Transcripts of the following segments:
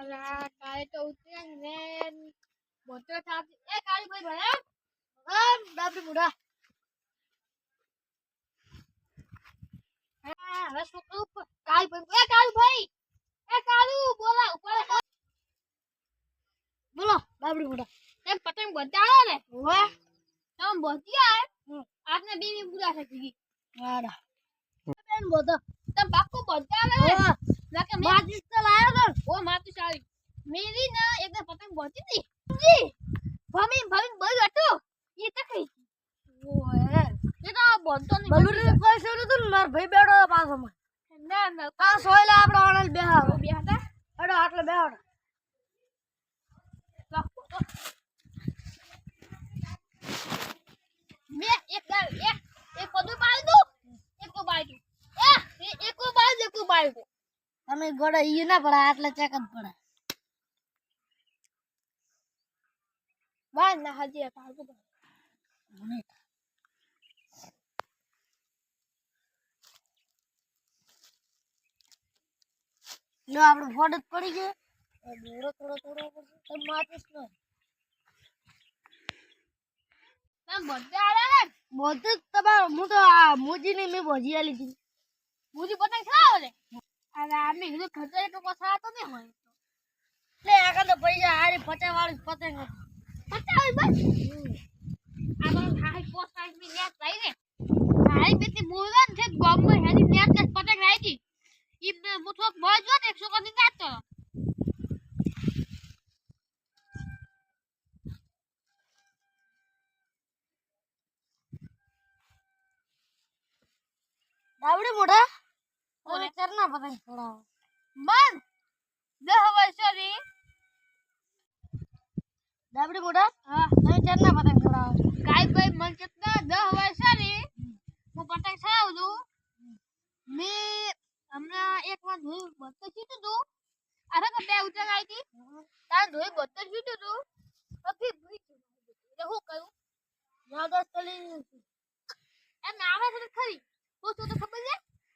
અલા કાલે તો ઉતરે ને બોતર થાતી એ કાળી ભાઈ ભલા હા ડાબડી મુડા હવે શું કરું? કાળી ભાઈ એ કાળી ભાઈ એ કાળુ બોલા ઉપર બોલો ડાબડી મુડા એમ પતંગ બતાવો ને? હોવે તમ બોતી આય આપને બીવી પૂરા થઈ ગઈ વાડા. બેન બોતો તમ પાક્કો બતાવે લાકે માચીસ તો લાયો તો. ઓ માચીસ આવી મેરી ના એકદમ પતંગ બોતી હતી. જી ભમી ભમી બળ હતો એ તો કઈ ઓએ એ તો બોલતો નહીં. બલુરી કોઈ શરૂ તો માર ભાઈ બેડો પાછો માં ના ના. આ સોયલા આપણો ઓણલ બેહાડો. બેહાડા હડો આટલે બેહાડો. મેં એક એક બધું પાડી દઉં એક તો પાડી દઉં એ એક કો પાડી એક કો પાડી દઉં તમે ગોડા ઈ ના પડે આટલે ચેક જ પડે બાર ના હજી હાલ લો આપણો ફોડ જ પડી ગયો. થોડો થોડો થોડો પડશે. તમે માચીસ નો. તમે બધે આયા ને? બધું તમારો. હું તો આ મોજી ને મેં ભજી લીધી. મોજી પતંગ ખાવ ને અરે આમે કીધું ખર્ચો એટલો પસાર તો નહીં હોય લે આગળ તો પૈસા હારી પચાસ વાળી પતંગ પચાસ બસ. આગળ હાઈ પોસ્ટ આઈ મી નેટ લઈ ને હારી બેતી બોલવા ને છે ગામમાં હેડી નેટ ને પતંગ લાવી હતી ઈમને હું થોક બોલ જો ને ઓરે ચરના પતંગ છોડાવો બંધ. દહ વર્ષોથી દાવડી મોટા હા. તમે ચરના પતંગ છોડાવો કાઈ ભાઈ મન કેટલા દહ વર્ષોથી હું પતંગ છોડાવું છું. મેં હમણાં એક વાર ધોઈ બત્તો જીતું તું. અરે તો બે ઉતરાણ આવી હતી. તાર ધોઈ બત્તો જીતું તું. પછી ભૂઈ. એટલે હું યાદ જ ચલી એમ આવે છે ખરી. હું શું તો ખબર છે?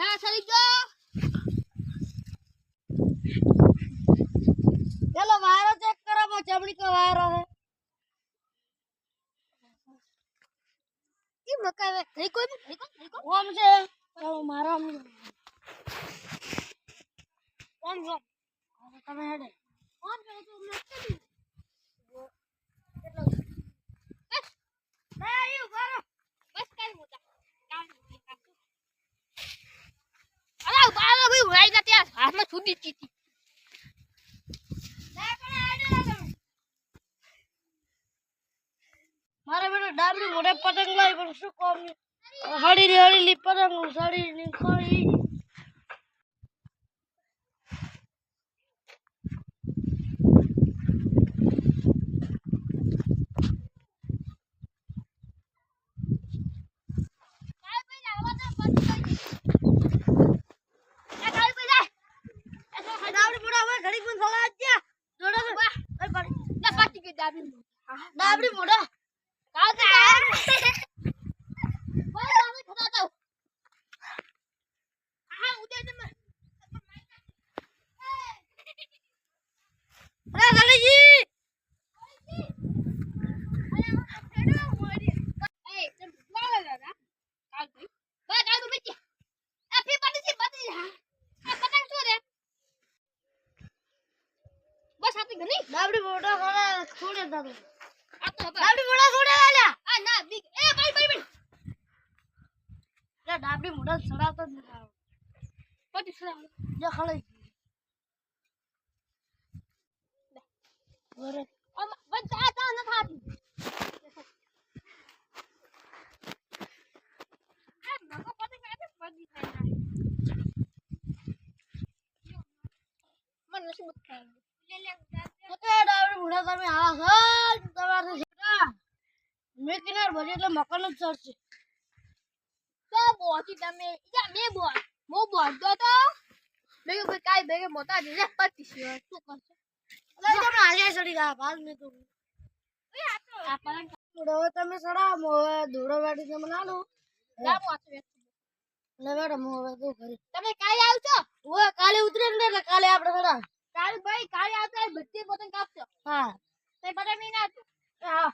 ના જ સરી ગયો ચલો વાયરો ચેક કરો બો ચમડી કો વાયરો હે ઈ થઈ કોઈ થઈ કોઈ થઈ કોઈ ઓમ છે ચલો મારો ઓમ ઓમ જો હવે તમે હેડે ઓમ છે તો મેં કરી કેટલો બસ ના આયુ કરો બસ કાઈ મોટા કાઈ મોટા અરે બાળો ભાઈ ઉડાઈ ના છૂટી ચીતી મારે બેટા ડાબડી મોઢે પતંગ લાવી, પણ શું કોમ હળી હળી પતંગ સડી ની ખરી ડાબડી મોઢા બસ લાવડી મોડા છોડે આ ના બી એ પડ પડ પડ યાર ડાબડી મોડા છોડાતો જ ના પછી છોડાવ. જો ખળઈ વરે ઓમ વજા તા ન થાતી. મને શું ખાઈ લે લે તમે. સડા ધોળો વાડી તમે નાનો તમે કાલે આવશો કાલે ઉતરે કાલે આપડે સડા કાલ ભાઈ કાલે આવતા બધી પોતાને કાપજો હા. તે બધા મહિના હા.